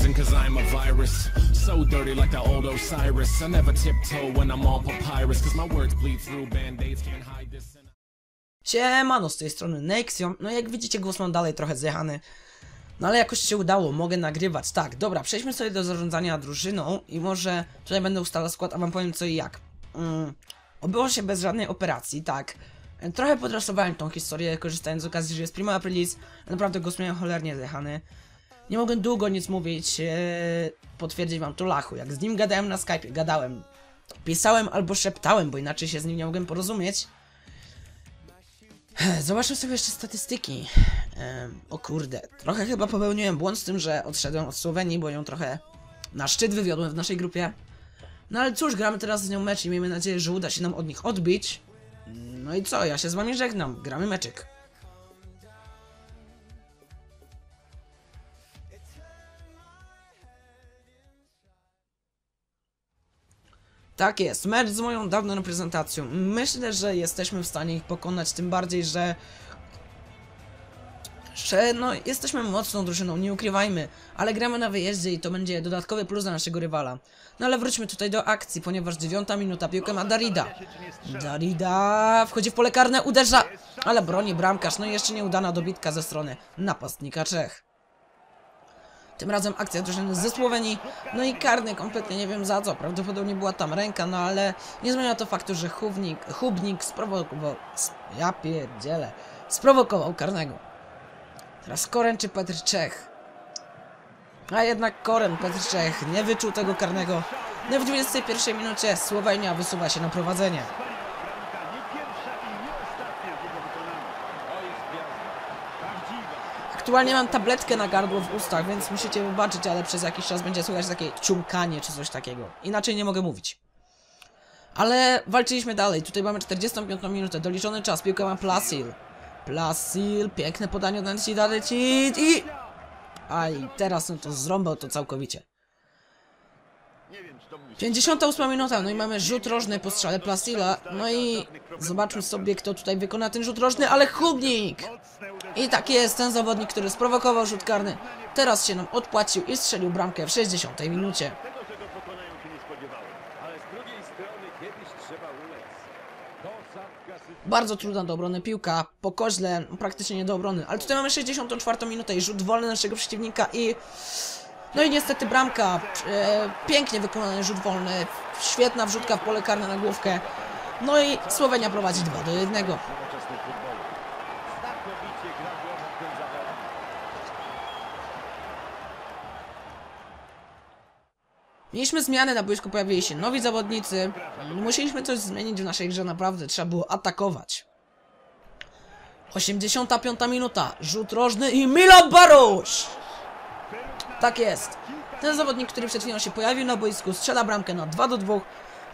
prison cause I'm a virus. So dirty like the old Osiris. I never tiptoe when I'm on papyrus cause my words bleed through band-aids can't hide this. Siemano, z tej strony Nexium. No jak widzicie, głos mam dalej trochę zjechany. No ale jakoś się udało, mogę nagrywać. Tak, dobra, przejdźmy sobie do zarządzania drużyną i może tutaj będę ustalał skład, a wam powiem co i jak. Mm, obyło się bez żadnej operacji, tak. Trochę podrasowałem tą historię, korzystając z okazji, że jest Prima Aprilis. Naprawdę głos miałem cholernie zjechany. Nie mogłem długo nic mówić, e, potwierdzić wam to Lachu. Jak z nim gadałem na Skype, gadałem. Pisałem albo szeptałem, bo inaczej się z nim nie mogłem porozumieć. Zobaczmy sobie jeszcze statystyki. Em, o kurde, trochę chyba popełniłem błąd z tym, że odszedłem od Słowenii, bo ją trochę na szczyt wywiodłem w naszej grupie. No ale cóż, gramy teraz z nią mecz i miejmy nadzieję, że uda się nam od nich odbić. No i co, ja się z wami żegnam, gramy meczyk. Tak jest, mecz z moją dawną reprezentacją. Myślę, że jesteśmy w stanie ich pokonać, tym bardziej, że... Że no, jesteśmy mocną drużyną, nie ukrywajmy, ale gramy na wyjeździe i to będzie dodatkowy plus dla naszego rywala. No ale wróćmy tutaj do akcji, ponieważ dziewiąta minuta piłkę ma Darida. Darida wchodzi w pole karne, uderza, ale broni bramkarz, no i jeszcze nieudana dobitka ze strony napastnika Czech. Tym razem akcja drużyny ze Słowenii, no i karny kompletnie nie wiem za co, prawdopodobnie była tam ręka, no ale nie zmienia to faktu, że Hubnik, Hubnik sprowokował, ja pierdzielę, sprowokował karnego. Teraz Koren czy Petr Czech? A jednak Koren, Petr Czech nie wyczuł tego karnego. No i w 21 minucie Słowenia wysuwa się na prowadzenie. Aktualnie mam tabletkę na gardło w ustach, więc musicie wybaczyć, ale przez jakiś czas będzie słychać takie ciumkanie czy coś takiego. Inaczej nie mogę mówić. Ale walczyliśmy dalej. Tutaj mamy 45 minutę, doliczony czas. Piłkę ma Plasil. Plasil, piękne podanie od Nancida leci i... A i teraz no to zrąbał to całkowicie. 58 minuta, no i mamy rzut rożny po strzale Plasila. No i zobaczmy sobie, kto tutaj wykona ten rzut rożny, ale Hubnik! I tak jest, ten zawodnik, który sprowokował rzut karny, teraz się nam odpłacił i strzelił bramkę w 60 minucie. Bardzo trudna do obrony piłka, po koźle praktycznie nie do obrony, ale tutaj mamy 64 minutę i rzut wolny naszego przeciwnika i... No i niestety bramka, e, pięknie wykonany rzut wolny, świetna wrzutka w pole karne na główkę. No i Słowenia prowadzi 2 do 1. nowoczesnym futbolu. Znakomicie gra głową ten zawodnik. Mieliśmy zmiany na boisku, pojawili się nowi zawodnicy. Musieliśmy coś zmienić w naszej grze, naprawdę trzeba było atakować. 85 minuta, rzut rożny i Milan Baruś! Tak jest. Ten zawodnik, który przed chwilą się pojawił na boisku, strzela bramkę na 2 do 2.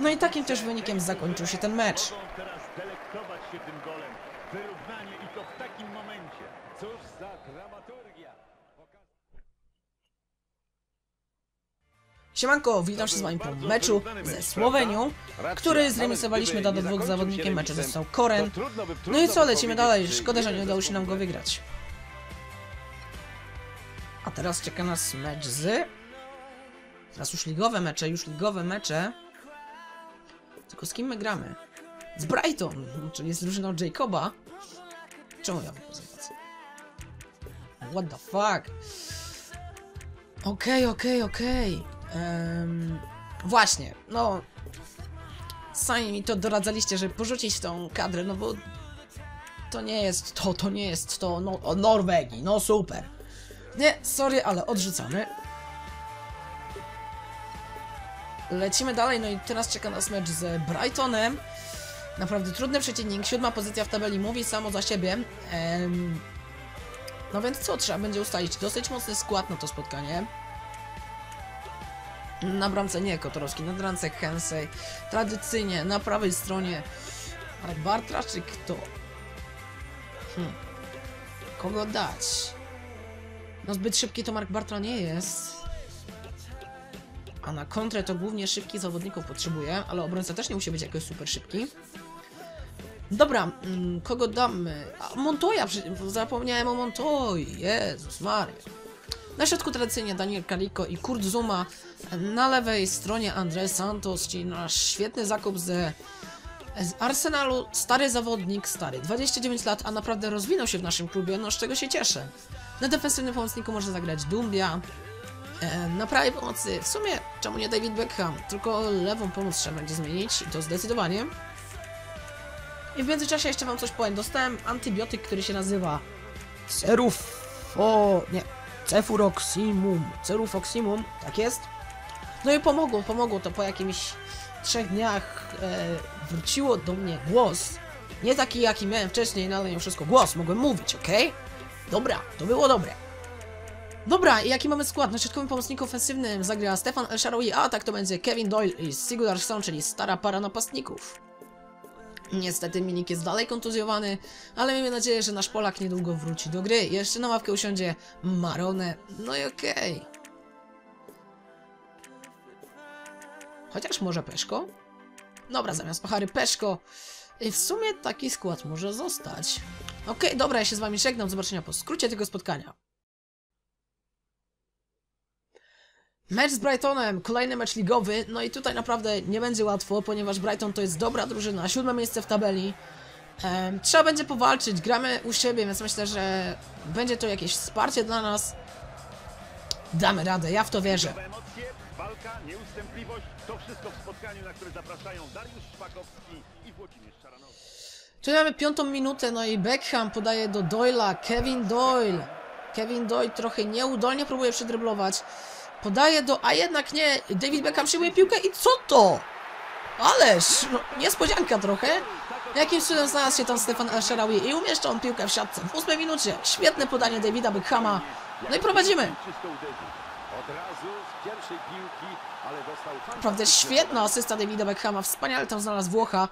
No i takim też wynikiem zakończył się ten mecz. Mogą teraz delektować się tym golem. Wyrównanie i to w takim momencie. Cóż za dramaturgia. Siemanko, witam się z wami po meczu ze Słowenią, który zremisowaliśmy do dwóch zawodnikiem meczu został Koren. No i co, lecimy dalej, szkoda, że nie udało się nam go wygrać. A teraz czeka nas mecz z... Teraz już ligowe mecze, już ligowe mecze. Tylko z kim my gramy? Z Brighton, czyli z drużyną Jacoba. Czemu ja mam prezentację? What the fuck? Okej, okej, okej. Em, Właśnie, no... Sami mi to doradzaliście, żeby porzucić tą kadrę, no bo... To nie jest to, to nie jest to, no, o Norwegii, no super. Nie, sorry, ale odrzucamy. Lecimy dalej, no i teraz czeka nas mecz z Brightonem. Naprawdę trudny przeciwnik, siódma pozycja w tabeli mówi samo za siebie. Em, no więc co, trzeba będzie ustalić dosyć mocny skład na to spotkanie. Na bramce nie Kotorowski, na bramce Hensey. Tradycyjnie na prawej stronie Bartra czy kto? Hmm. Kogo dać? No zbyt szybki to Mark Bartra nie jest. A na kontrę to głównie szybkich zawodników potrzebuje, ale obrońca też nie musi być jakoś super szybki. Dobra, mm, kogo damy? A, Montoya, zapomniałem o Montoy. Jezus Maria. Na środku tradycyjnie Daniel Kaliko i Kurt Zuma. Na lewej stronie André Santos, czyli nasz świetny zakup ze z Arsenalu. Stary zawodnik, stary, 29 lat, a naprawdę rozwinął się w naszym klubie, no z czego się cieszę. Na defensywnym pomocniku może zagrać Dumbia. E, na prawej pomocy, w sumie, czemu nie David Beckham? Tylko lewą pomoc trzeba będzie zmienić i to zdecydowanie. I w międzyczasie jeszcze wam coś powiem. Dostałem antybiotyk, który się nazywa Cerufo... nie, Cefuroximum. Cerufoximum, tak jest. No i pomogło, pomogło to po jakimś trzech dniach e, wróciło do mnie głos. Nie taki jaki miałem wcześniej, no ale mimo wszystko głos, mogłem mówić, ok? Dobra, to było dobre. Dobra, i jaki mamy skład? Na środkowym pomocniku ofensywnym zagra Stefan El a tak to będzie Kevin Doyle i Sigurd Son, czyli stara para napastników. Niestety Minik jest dalej kontuzjowany, ale miejmy nadzieję, że nasz Polak niedługo wróci do gry. Jeszcze na ławkę usiądzie Marone, no i okej. Chociaż może Peszko? Dobra, zamiast Pachary Peszko. I w sumie taki skład może zostać. Okej, dobra, ja się z wami żegnam. Do zobaczenia po skrócie tego spotkania. Mecz z Brightonem, kolejny mecz ligowy, no i tutaj naprawdę nie będzie łatwo, ponieważ Brighton to jest dobra drużyna, siódme miejsce w tabeli. Em, trzeba będzie powalczyć, gramy u siebie, więc myślę, że będzie to jakieś wsparcie dla nas. Damy radę, ja w to wierzę. Walka, nieustępliwość, to wszystko w spotkaniu, na które zapraszają Dariusz Szpakowski i Włodzimierz Szaranowski. Mamy piątą minutę, no i Beckham podaje do Doyla, Kevin Doyle. Kevin Doyle trochę nieudolnie próbuje przedryblować. Podaje do, a jednak nie, David Beckham przyjmuje piłkę i co to? Ależ, no, niespodzianka trochę. Jakimś cudem znalazł się tam Stefan El Shaarawy i umieszcza on piłkę w siatce w ósmej minucie. Świetne podanie Davida Beckhama. No i prowadzimy. Naprawdę świetna asysta Davida Beckhama, wspaniale tam znalazł Włocha.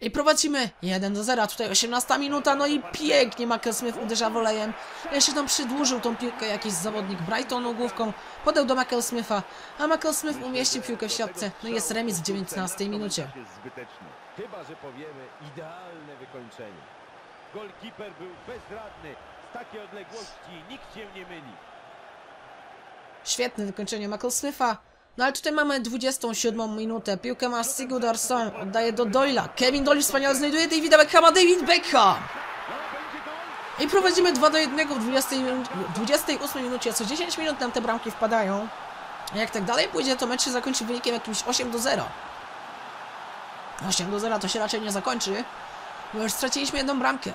I prowadzimy 1 do 0, tutaj 18 minuta, no i pięknie Michael Smith uderza wolejem. Jeszcze tam przedłużył tą piłkę jakiś zawodnik Brightonu główką, podał do Michael Smitha, a Michael Smith umieścił piłkę w siatce. No i jest remis w 19 minucie. Chyba, że powiemy idealne wykończenie. Golkiper był bezradny. Z takiej odległości nikt się nie myli. Świetne wykończenie Michael Smitha. No ale tutaj mamy 27 minutę. Piłkę ma Sigurdarsson, oddaje do Doyla. Kevin Doyle wspaniale znajduje Davida Beckhama, David Beckham! I prowadzimy 2 do 1 w 20 minut, 28 minucie. Co 10 minut nam te bramki wpadają. A jak tak dalej pójdzie, to mecz się zakończy wynikiem jakimś 8 do 0. 8 do 0 to się raczej nie zakończy, bo już straciliśmy jedną bramkę.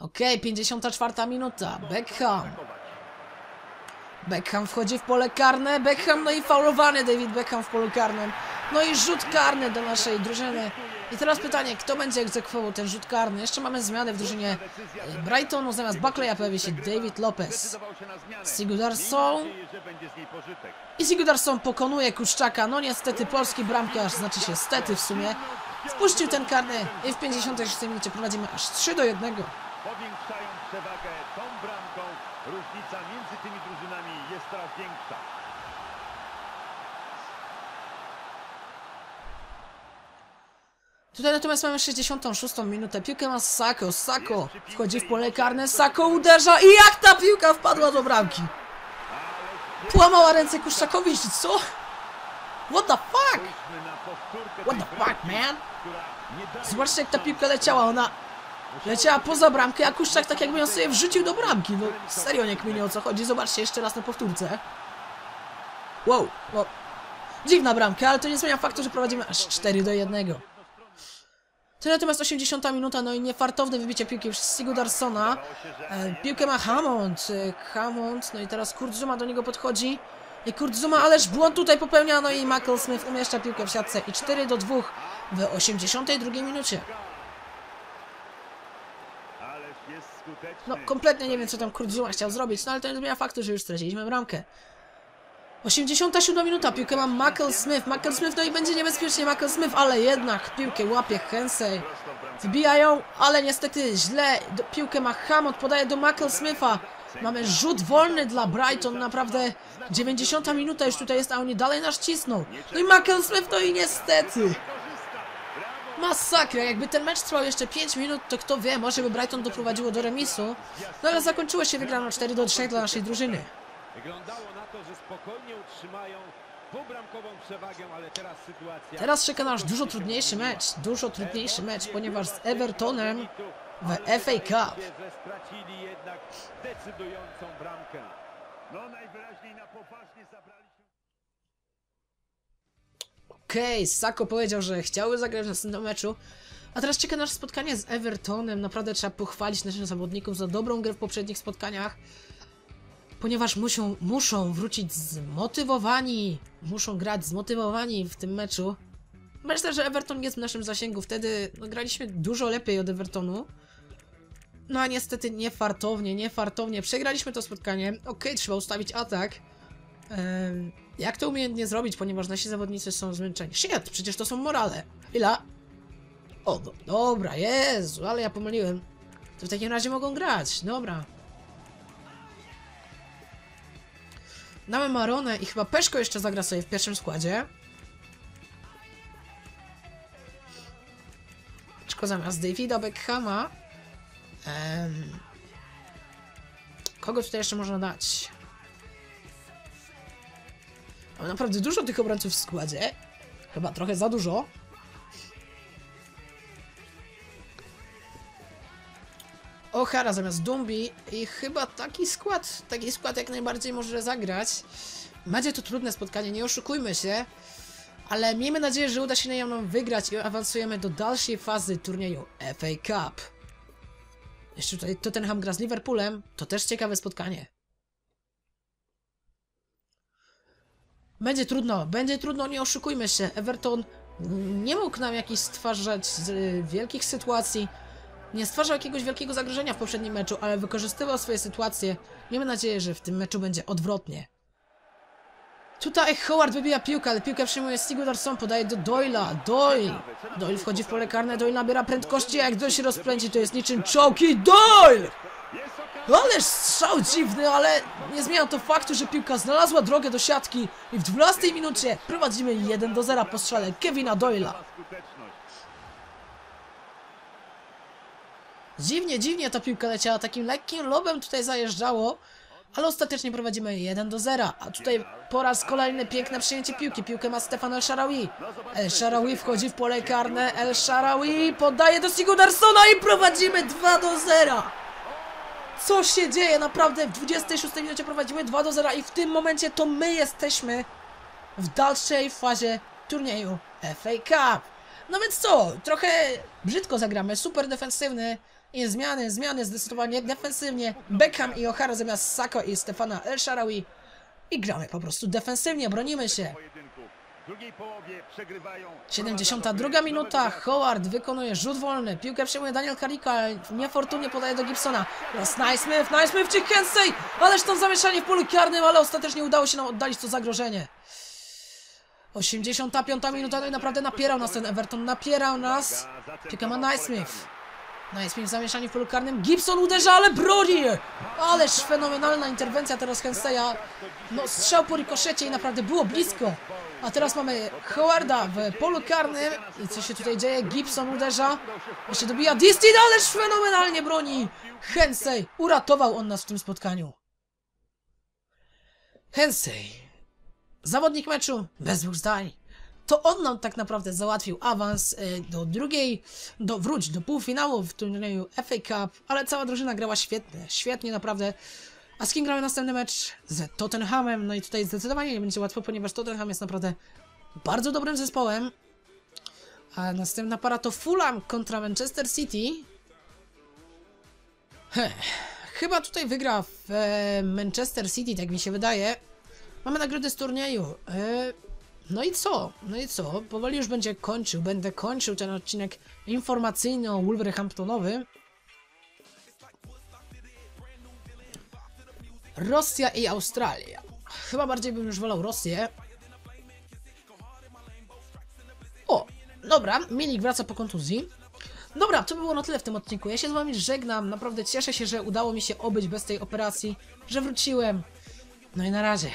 Okej, 54 minuta. Beckham. Beckham wchodzi w pole karne, Beckham, no i faulowany David Beckham w polu karnym. No i rzut karny do naszej drużyny. I teraz pytanie, kto będzie egzekwował ten rzut karny? Jeszcze mamy zmiany w drużynie Brightonu, zamiast Buckleya pojawi się David Lopez. Zmianę. Pożytek. I Sigurdarsson pokonuje Kuszczaka, no niestety polski bramkarz, znaczy się stety w sumie, wpuścił ten karny i w 56 minucie prowadzimy aż 3 do 1. Powiększają przewagę Tutaj natomiast mamy 66 minutę. Piłkę ma Sako. Sako wchodzi w pole karne. Sako uderza i jak ta piłka wpadła do bramki? Połamała ręce Kuszczakowi, czy co? What the fuck? What the fuck, man? Zobaczcie jak ta piłka leciała. Ona leciała poza bramkę, a Kuszczak tak jakby ją sobie wrzucił do bramki. No serio nie kminie o co chodzi. Zobaczcie jeszcze raz na powtórce. Wow, no. Dziwna bramka, ale to nie zmienia faktu, że prowadzimy aż 4 do 1. To natomiast 80 minuta, no i niefartowne wybicie piłki przez Sigurdarssona. E, piłkę ma Hammond. E, Hammond, no i teraz Kurt Zuma do niego podchodzi. I Kurt Zuma, ależ błąd tutaj popełnia, no i Michael Smith umieszcza piłkę w siatce. I 4 do 2 w 82 minucie. No, kompletnie nie wiem, co tam Kurt Zuma chciał zrobić, no ale to nie zmienia faktu, że już straciliśmy bramkę. 87 minuta, piłkę ma Michael Smith. Michael Smith, no i będzie niebezpiecznie Michael Smith, ale jednak piłkę łapie Hensey. Wbijają, ale niestety źle. Piłkę ma Hammond, podaje do Michael Smitha. Mamy rzut wolny dla Brighton, naprawdę 90 minuta już tutaj jest, a oni dalej nas cisną. No i Michael Smith, no i niestety. Masakra, jakby ten mecz trwał jeszcze 5 minut, to kto wie, może by Brighton doprowadziło do remisu. No ale zakończyło się wygraną 4 do 3 dla naszej drużyny. Wyglądało na to, że spokojnie utrzymają dwubramkową przewagę, ale teraz sytuacja... Teraz czeka nas dużo trudniejszy mecz, dużo trudniejszy mecz, ponieważ z Evertonem w FA Cup. Że stracili jednak decydującą bramkę. No najwyraźniej na poważnie zabrali się... Okej, Sako powiedział, że chciałby zagrać w następnym meczu. A teraz czeka nasze spotkanie z Evertonem. Naprawdę trzeba pochwalić naszych zawodników za dobrą grę w poprzednich spotkaniach. Ponieważ muszą, muszą wrócić zmotywowani. Muszą grać zmotywowani w tym meczu. Myślę, że Everton jest w naszym zasięgu. Wtedy no, graliśmy dużo lepiej od Evertonu. No a niestety niefartownie, niefartownie. Przegraliśmy to spotkanie. Okej, trzeba ustawić atak. Em, jak to umiejętnie zrobić, ponieważ nasi zawodnicy są zmęczeni? Shit, przecież to są morale. Chwila. O, do, dobra, Jezu, ale ja pomyliłem. To w takim razie mogą grać, dobra. Damy Maronę i chyba Peszko jeszcze zagra sobie w pierwszym składzie. Peszko zamiast Davida Beckhama. Em, kogo tutaj jeszcze można dać? Mamy naprawdę dużo tych obrońców w składzie. Chyba trochę za dużo. O'Hara zamiast Dumbi i chyba taki skład, taki skład jak najbardziej może zagrać. Będzie to trudne spotkanie, nie oszukujmy się, ale miejmy nadzieję, że uda się nam wygrać i awansujemy do dalszej fazy turnieju FA Cup. Jeszcze tutaj Tottenham gra z Liverpoolem, to też ciekawe spotkanie. Będzie trudno, będzie trudno, nie oszukujmy się. Everton nie mógł nam jakichś stwarzać y, wielkich sytuacji. Nie stwarzał jakiegoś wielkiego zagrożenia w poprzednim meczu, ale wykorzystywał swoje sytuacje. Miejmy nadzieję, że w tym meczu będzie odwrotnie. Tutaj Howard wybija piłkę, ale piłkę przyjmuje Sigurdarsson, podaje do Doyla. Doyle! Doyle wchodzi w pole karne, Doyle nabiera prędkości, a jak Doyle się rozpędzi, to jest niczym czołki. Doyle! Ależ strzał dziwny, ale nie zmienia to faktu, że piłka znalazła drogę do siatki i w 12 minucie prowadzimy 1 do 0 po strzale Kevina Doyla. Dziwnie, dziwnie ta piłka leciała, takim lekkim lobem tutaj zajeżdżało, ale ostatecznie prowadzimy 1 do 0, a tutaj po raz kolejny piękne przyjęcie piłki, piłkę ma Stefan El Sharawi. El Sharawi wchodzi w pole karne, El Sharawi podaje do Sigurdarssona i prowadzimy 2 do 0. Co się dzieje? Naprawdę w 26 minucie prowadzimy 2 do 0 i w tym momencie to my jesteśmy w dalszej fazie turnieju FA Cup. No więc co? Trochę brzydko zagramy, super defensywny i zmiany, zmiany zdecydowanie defensywnie. Beckham i O'Hara zamiast Sako i Stefana El Sharawi i gramy po prostu defensywnie, bronimy się. Pojedynku. W drugiej połowie przegrywają. 72 minuta, Howard wykonuje rzut wolny, piłkę przyjmuje Daniel Karika, niefortunnie podaje do Gibsona. Teraz Naismith, Naismith czy Kensey, ależ tam zamieszanie w polu karnym, ale ostatecznie udało się nam oddalić to zagrożenie. 85 minuta, no i naprawdę napierał nas ten Everton, napierał nas. Piłkę ma Naismith. Naismith zamieszanie w polu karnym, Gibson uderza, ale broni! Ależ fenomenalna interwencja teraz Henseya. No strzał po rikoszecie i naprawdę było blisko. A teraz mamy Howarda w polu karnym. I co się tutaj dzieje? Gibson uderza. Jeszcze dobija Distin, ależ fenomenalnie broni! Hensey, uratował on nas w tym spotkaniu. Hensey, zawodnik meczu, bez dwóch zdań. To on nam tak naprawdę załatwił awans y, do drugiej, do wróć do półfinału w turnieju FA Cup, ale cała drużyna grała świetnie, świetnie naprawdę. A z kim gramy następny mecz? Z Tottenhamem, no i tutaj zdecydowanie nie będzie łatwo, ponieważ Tottenham jest naprawdę bardzo dobrym zespołem. A następna para to Fulham kontra Manchester City. Heh, chyba tutaj wygra w e, Manchester City, tak mi się wydaje. Mamy nagrody z turnieju. E, no i co? No i co? Powoli już będzie kończył. Będę kończył ten odcinek informacyjny o Wolverhamptonowy. Rosja i Australia. Chyba bardziej bym już wolał Rosję. O, dobra, Milik wraca po kontuzji. Dobra, to by było na tyle w tym odcinku. Ja się z wami żegnam. Naprawdę cieszę się, że udało mi się obyć bez tej operacji, że wróciłem. No i na razie.